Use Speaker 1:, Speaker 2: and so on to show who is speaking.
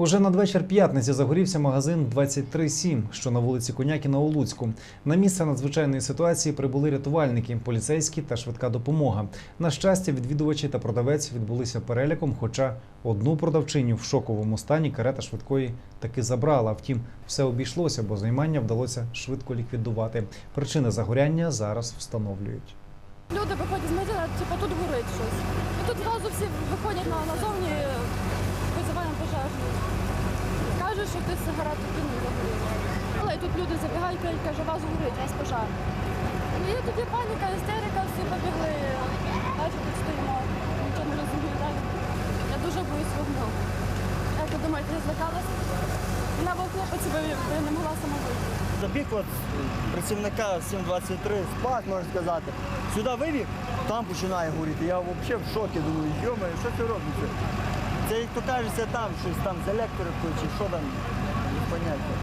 Speaker 1: Уже надвечір п'ятниці загорівся магазин 23.7, що на вулиці Конякіна у Луцьку. На місце надзвичайної ситуації прибули рятувальники, поліцейські та швидка допомога. На щастя, відвідувачі та продавець відбулися переляком, хоча одну продавчиню в шоковому стані карета швидкої таки забрала. Втім, все обійшлося, бо займання вдалося швидко ліквідувати. Причини загоряння зараз встановлюють.
Speaker 2: Люди виходять з магазину, типу тут горить щось. І тут зразу всі виходять на, назовні, що ти сигарету кинув загоріло. Але тут люди забігають, каже, вас горить, вас пожар. Ну є тоді паніка, істерика, всі побігли. Далі тут стоїмо, нічого не розуміємо. Я дуже боюсь вогню. Як ви думаєте, я злякалася? Вона був би би не могла сама вийти.
Speaker 3: Забіг от працівника 723, спад, можна сказати. Сюди вивів, там починає горіти. Я взагалі в шокі думаю, йома, що це робиться? Це як то кажеться там, щось там з електрикою чи що там, не поняття.